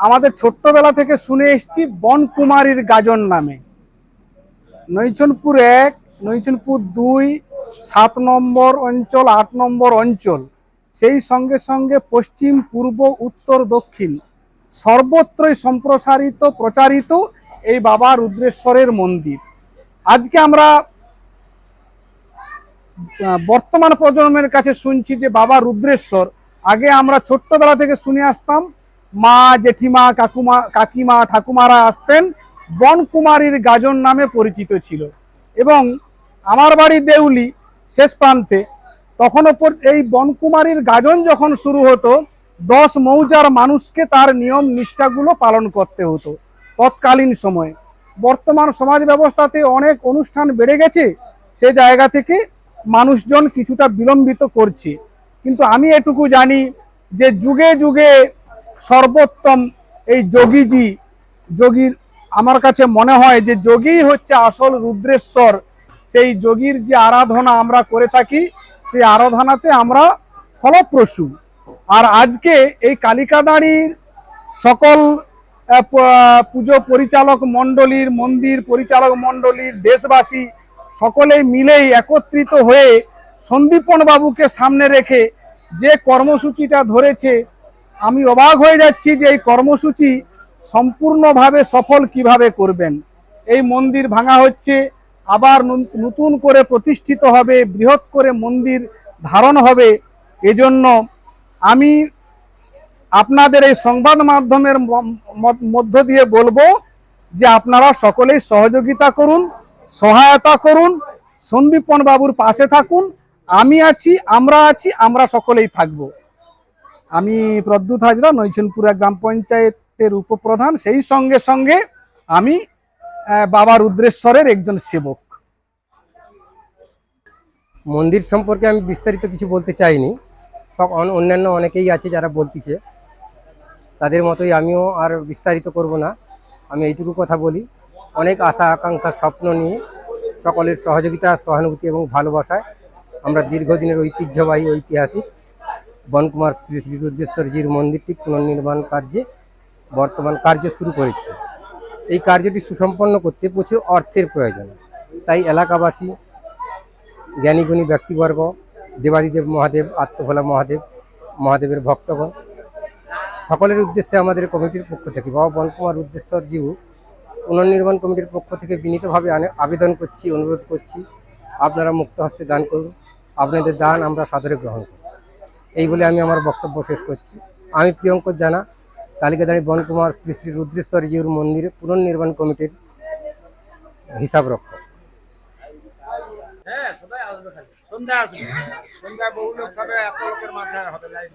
আমাদের ছোট্টবেলা থেকে শুনে এসেছি বনকুমারীর গাজন নামে। নৈচনপুর এক নৈচনপুর দুই, সাত নম্বর অঞ্চল, আট নম্বর অঞ্চল। সেই সঙ্গে সঙ্গে পশ্চিম, পূর্ব, উত্তর, দক্ষিণ। সর্বত্রই সম্প্রসারিত, প্রচারিত এই বাবা রুদ্রেশ্বরের মন্দির। আজকে আমরা বর্তমান প্রজন্মের কাছে শুনছি যে বাবা রুদ্রেশ্বর। আগে আমরা ছোট্টবেলা থেকে শুনে আসতাম মা, জেঠিমা, কাকুমা, কাকিমা, ঠাকুমারা আসতেন। বনকুমারীর গাজন নামে পরিচিত ছিল। এবং আমার বাড়ি দেউলি, শেষ প্রান্তে। তখন পর- এই বনকুমারীর গাজন যখন শুরু হতো, দশ মৌজার মানুষকে তার নিয়ম নিষ্ঠাগুলো পালন করতে হতো, তৎকালীন সময়ে। বর্তমান সমাজ ব্যবস্থাতে অনেক অনুষ্ঠান বেড়ে গেছে, সে জায়গা থেকে মানুষজন কিছুটা বিলম্বিত করছে। কিন্তু আমি এটুকু জানি যে যুগে যুগে সর্বোত্তম এই যোগীজি যোগীর আমার কাছে মনে হয় যে যোগী হচ্ছে আসল রুদ্রেশ্বর। সেই যোগীর যে আরাধনা আমরা করে থাকি, সেই আরাধনাতে আমরা ফলপ্রসূ। আর আজকে এই কালিকাদাঁড়ির সকল পুজো পরিচালক মণ্ডলীর, মন্দির পরিচালক মণ্ডলীর, দেশবাসী সকলে মিলেই একত্রিত হয়ে সন্দীপন বাবুকে সামনে রেখে যে কর্মসূচিটা ধরেছে আমি অবাক হয়ে যাচ্ছি যে এই কর্মসূচি সম্পূর্ণভাবে সফল কীভাবে করবেন? এই মন্দির ভাঙা হচ্ছে, আবার নতুন করে প্রতিষ্ঠিত হবে, বৃহৎ করে মন্দির ধারণ হবে। এজন্য আমি আপনাদের এই সংবাদ মাধ্যমের মধ্য দিয়ে বলব যে আপনারা সকলেই সহযোগিতা করুন, সহায়তা করুন, সন্দীপন বাবুর পাশে থাকুন। আমি আছি, আমরা আছি, আমরা সকলেই থাকব। আমি প্রদ্যুৎ হাজরা নৈচনপুরা গ্রাম পঞ্চায়েতের উপপ্রধান। সেই সঙ্গে সঙ্গে আমি বাবা রুদ্রেশ্বরের একজন সেবক। মন্দির সম্পর্কে আমি বিস্তারিত কিছু বলতে চাইনি। সব অন্যান্য অনেকেই আছে যারা বলতেছে। তাদের মতোই আমিও আর বিস্তারিত করব না। আমি এইটুকু কথা বলি। অনেক আশা, আকাঙ্ক্ষা, স্বপ্ন নিয়ে সকলের সহযোগিতা, সহানুভূতি এবং ভালোবাসায় আমরা দীর্ঘদিনের ঐতিহ্যবাহী, ঐতিহাসিক বনকুমার শ্রী শ্রী রুদ্রেশ্বরজির মন্দিরটি পুনর্নির্মাণ কার্যে বর্তমান কার্য শুরু করেছে। এই কার্যটি সুসম্পন্ন করতে প্রচুর অর্থের প্রয়োজন। তাই এলাকাবাসী, জ্ঞানীগুণী ব্যক্তিবর্গ, দেবাদিদেব মহাদেব, আত্মভোলা মহাদেব, মহাদেবের ভক্তগণ, সকলের উদ্দেশ্যে আমাদের কমিটির পক্ষ থেকে বাবা বনকুমার উদ্দেশ্বর জিউ পুনর্নির্মাণ কমিটির পক্ষ থেকে বিনীতভাবে আবেদন করছি, অনুরোধ করছি, আপনারা মুক্ত হস্তে দান করুন। আপনাদের দান আমরা সাদরে গ্রহণ করি এই বলে আমি আমার বক্তব্য শেষ করছি। আমি প্রিয়ঙ্কর জানা কালিকাদানি বনকুমার শ্রী শ্রী রুদ্রেশ্বর জিউর মন্দির পুনর্নির্মাণ কমিটির হিসাব রক্ষক। হ্যাঁ সন্ধ্যা আসবে। সন্ধ্যা বহু লোক খাবে, এত লোকের মাথায় হবে লাইট